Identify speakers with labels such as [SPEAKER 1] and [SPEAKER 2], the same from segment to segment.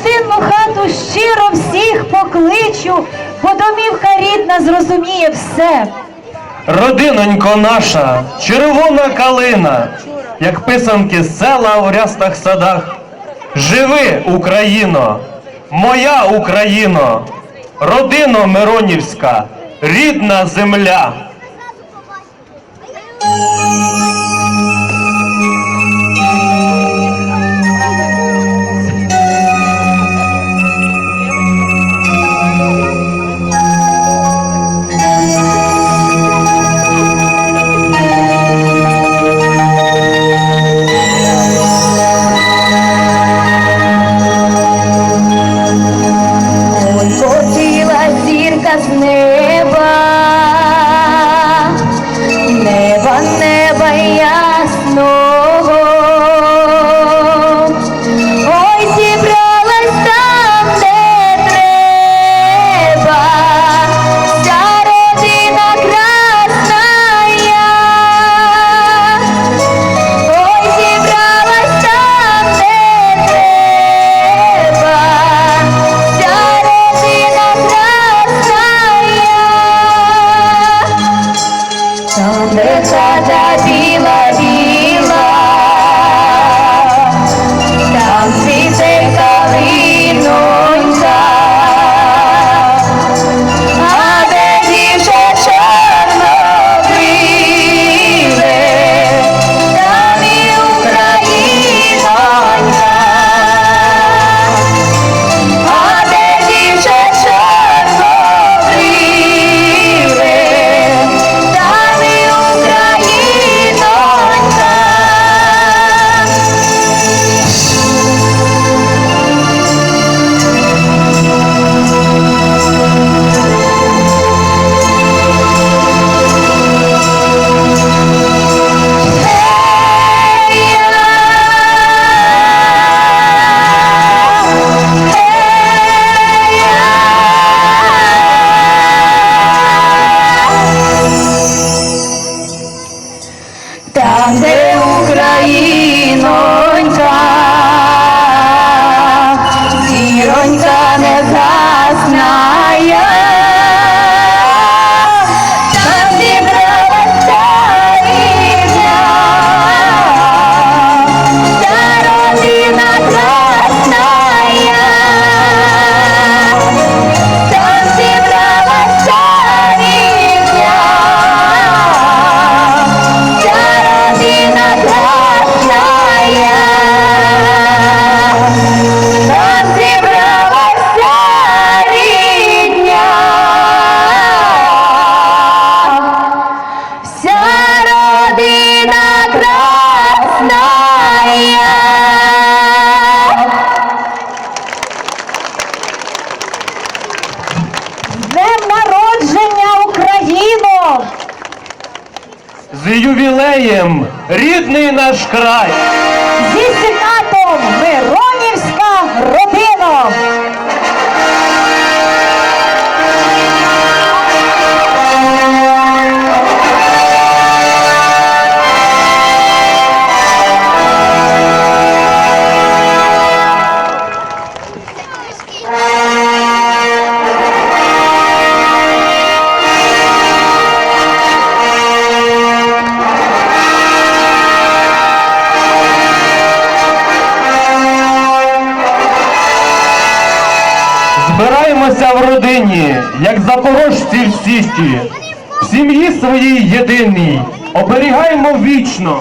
[SPEAKER 1] гостинну хату щиро всіх покличу, бо домівка рідна зрозуміє все.
[SPEAKER 2] Родинонько наша, червона калина, як писанки села у рястах садах. Живи, Україно, моя Україно, родино Миронівська, рідна земля.
[SPEAKER 1] cha cha diva З
[SPEAKER 2] ювілеєм, рідний наш край.
[SPEAKER 1] Зі сенатом Миронівська родина!
[SPEAKER 2] Як запорожці в сісті, в сім'ї своїй єдиній, оберігаємо вічно.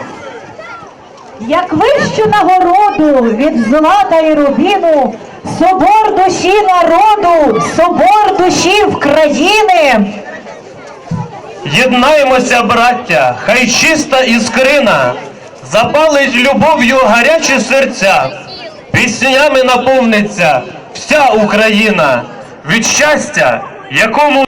[SPEAKER 1] Як вищу нагороду від злата і рубіну, собор душі народу, собор душі України.
[SPEAKER 2] Єднаємося, браття, хай чиста іскрина запалить любов'ю гарячі серця, піснями наповниться вся Україна від щастя, якому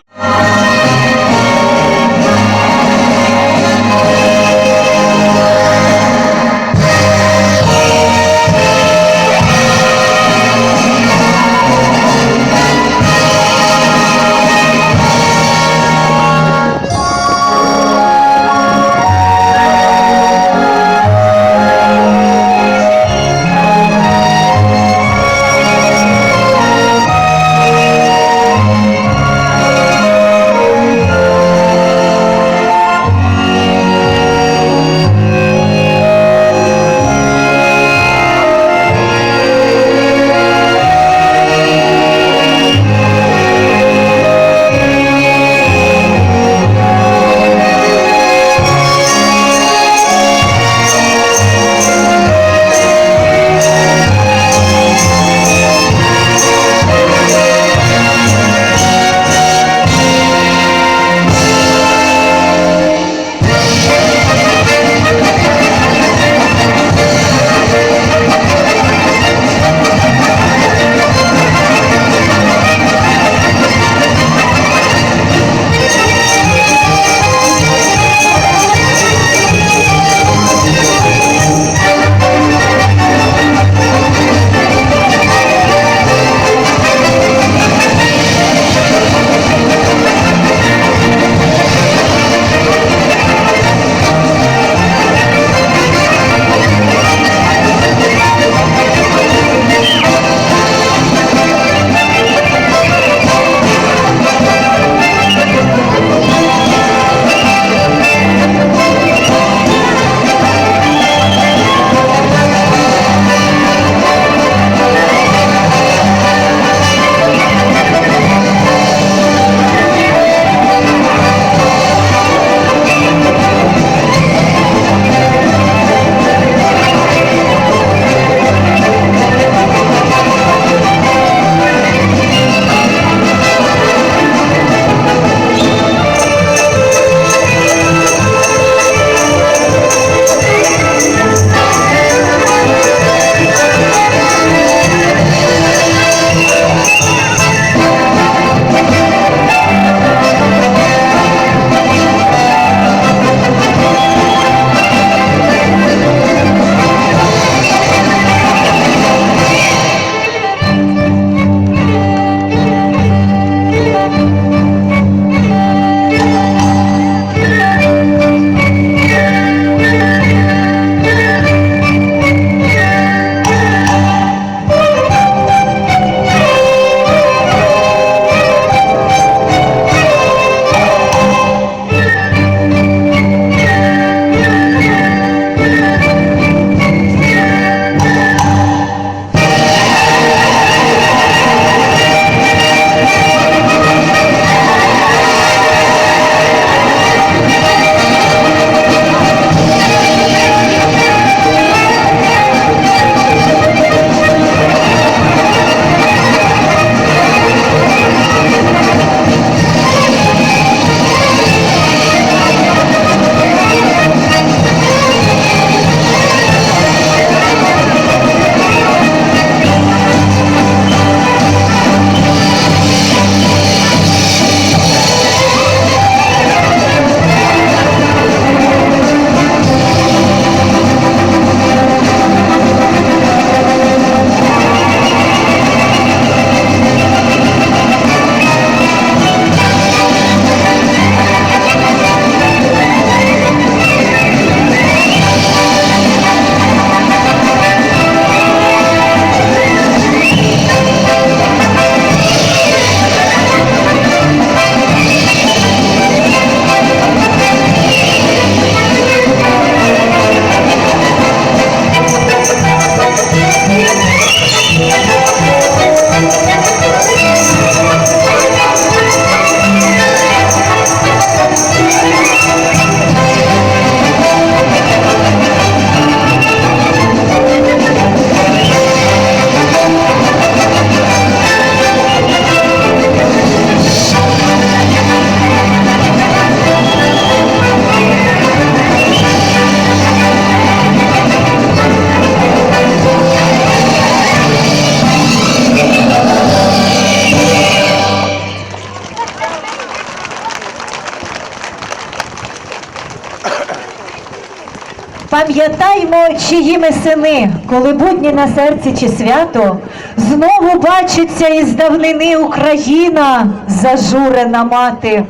[SPEAKER 3] Пам'ятаймо, чиї ми сини, коли будні на серці чи свято, знову бачиться із давнини Україна, зажурена мати.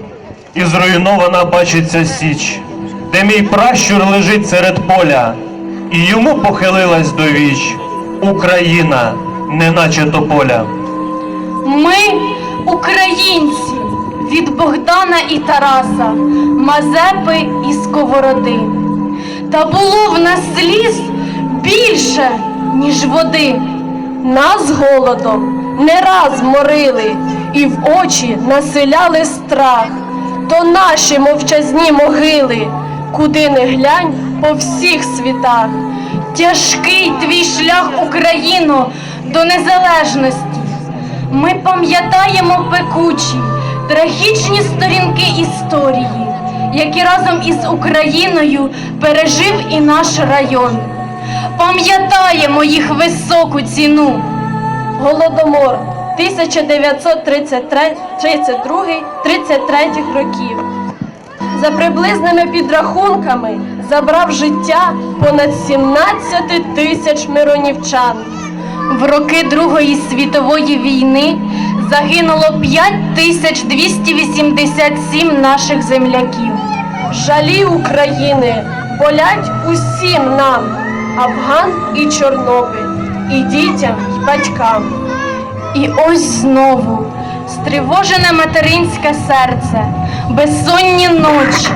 [SPEAKER 2] І зруйнована бачиться січ, де мій пращур лежить серед поля, і йому похилилась до віч Україна, неначе тополя.
[SPEAKER 4] Ми українці від Богдана і Тараса, Мазепи і Сковороди. Та було в нас сліз більше, ніж води. Нас голодом не раз морили і в очі населяли страх. То наші мовчазні могили, куди не глянь по всіх світах. Тяжкий твій шлях Україно до незалежності. Ми пам'ятаємо пекучі, трагічні сторінки історії, які разом із Україною пережив і наш район. Пам'ятаємо їх високу ціну. Голодомор 1932-33 років. За приблизними підрахунками забрав життя понад 17 тисяч миронівчан. В роки Другої світової війни загинуло 5287 наших земляків. Жалі України болять усім нам, Афган і Чорнобиль, і дітям, і батькам. І ось знову стривожене материнське серце, безсонні ночі.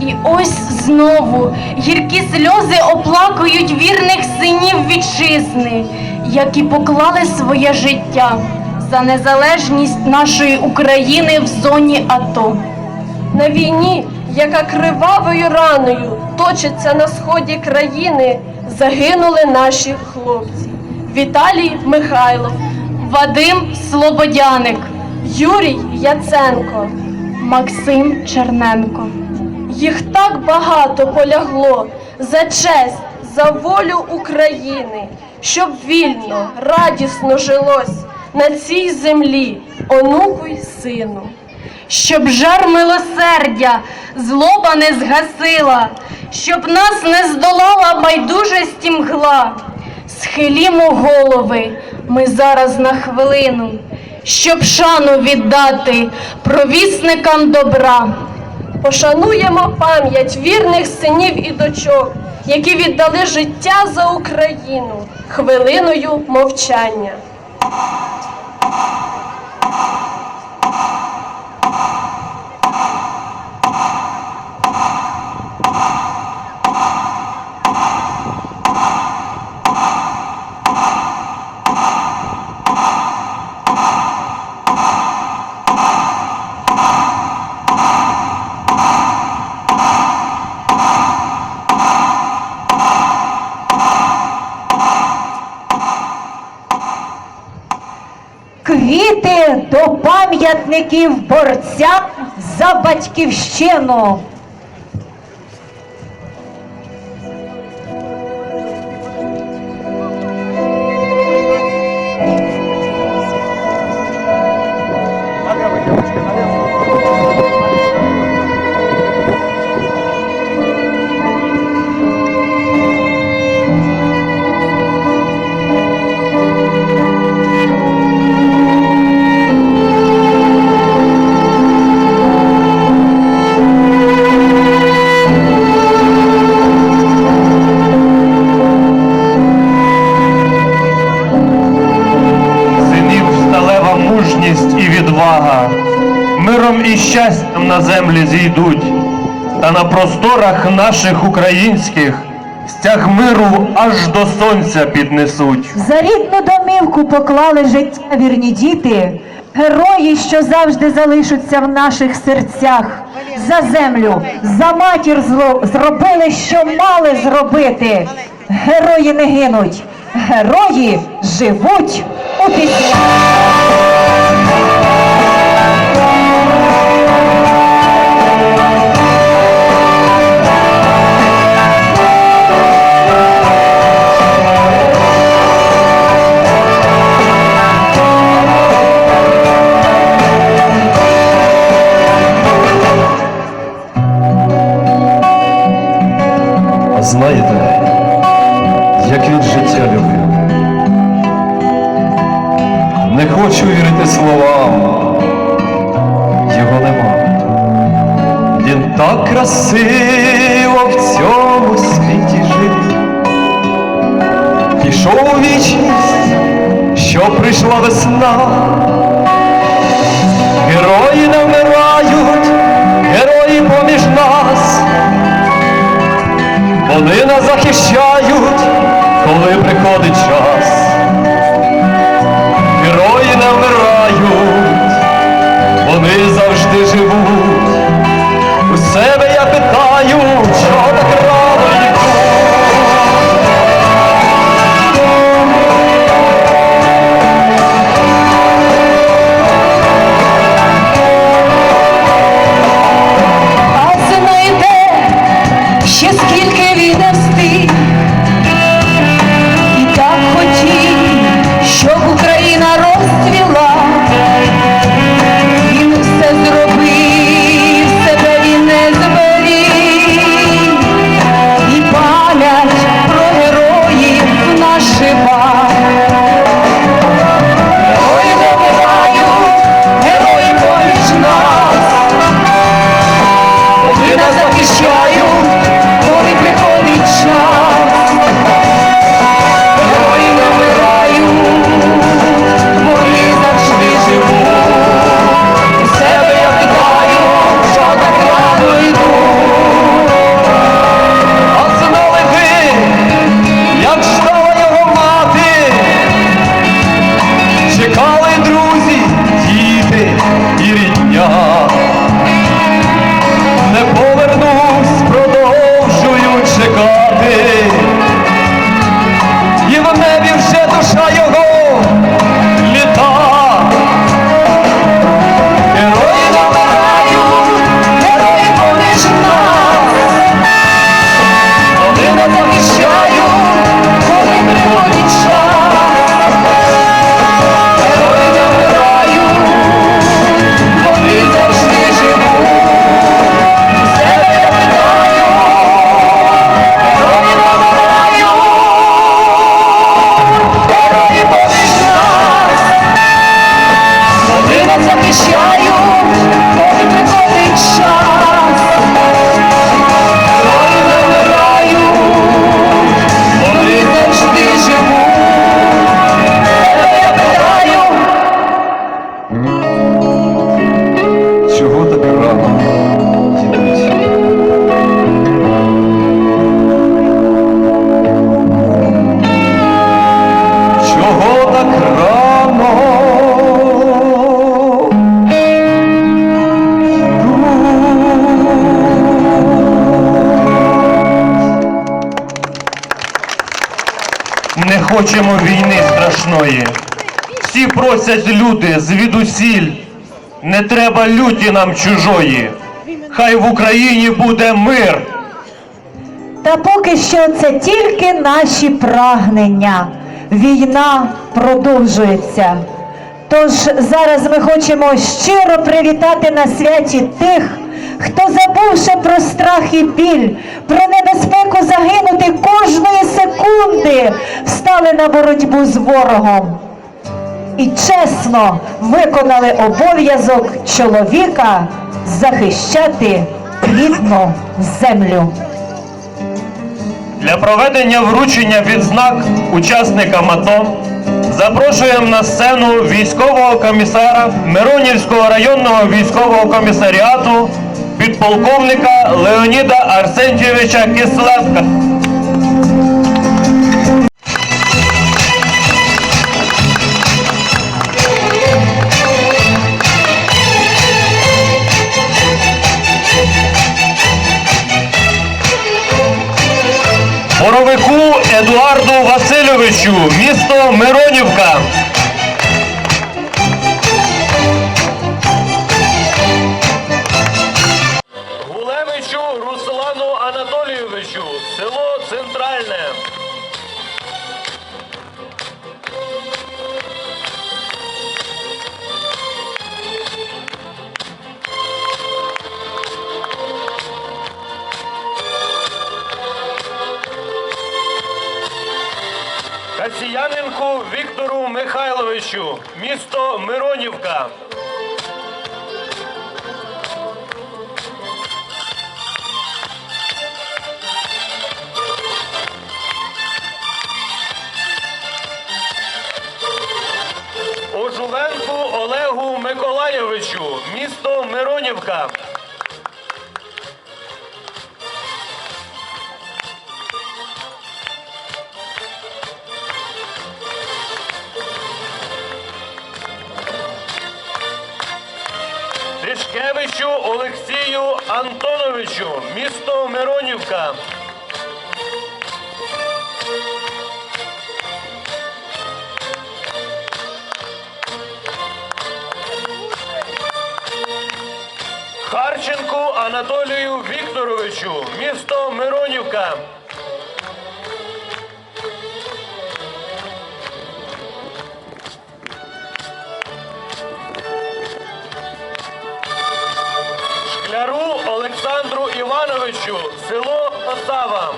[SPEAKER 4] І ось знову гіркі сльози оплакують вірних синів вітчизни, які поклали своє життя за незалежність нашої України в зоні АТО. На війні, яка кривавою раною точиться на сході країни, загинули наші хлопці. Віталій Михайлов, Вадим Слободяник, Юрій Яценко, Максим Черненко. Їх так багато полягло за честь, за волю України, щоб вільно, радісно жилось на цій землі, онуку й сину. Щоб жар милосердя злоба не згасила, щоб нас не здолала байдужості мгла. Схилімо голови ми зараз на хвилину, щоб шану віддати провісникам добра. Пошануємо пам'ять вірних синів і дочок, які віддали життя за Україну хвилиною мовчання. Thank you.
[SPEAKER 3] Квіти до пам'ятників борцям за батьківщину.
[SPEAKER 2] Землі зійдуть, та на просторах наших українських стяг миру аж до сонця піднесуть.
[SPEAKER 3] За рідну домівку поклали життя вірні діти, герої, що завжди залишаться в наших серцях. За землю, за матір зло зробили, що мали зробити. Герої не гинуть, герої живуть у піснях.
[SPEAKER 5] Прийшла весна. Герої не вмирають, герої поміж нас. Вони нас захищають,
[SPEAKER 2] хочемо війни страшної. Всі просять люди звідусіль. Не треба люті нам чужої. Хай в Україні буде мир.
[SPEAKER 3] Та поки що це тільки наші прагнення. Війна продовжується. Тож зараз ми хочемо щиро привітати на святі тих, хто забувши про страх і біль, про небезпеку загинути кожної секунди, встали на боротьбу з ворогом і чесно виконали обов'язок чоловіка захищати рідну землю.
[SPEAKER 2] Для проведення вручення відзнак учасникам АТО запрошуємо на сцену військового комісара Миронівського районного військового комісаріату підполковника Леоніда Арсентьєвича Кислевка. Боровику Едуарду Васильовичу, місто Миронівка. Касіяненку Віктору Михайловичу. Місто Миронівка. Ожуленку Олегу Миколаєвичу, місто Миронівка. Антоновичу, місто Миронівка. Харченку Анатолію Вікторовичу, місто Миронівка. Івановичу, село Осава.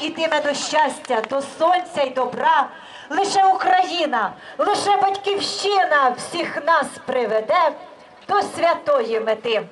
[SPEAKER 3] Ітиме до щастя, до сонця й добра. Лише Україна, лише батьківщина всіх нас приведе до святої мети.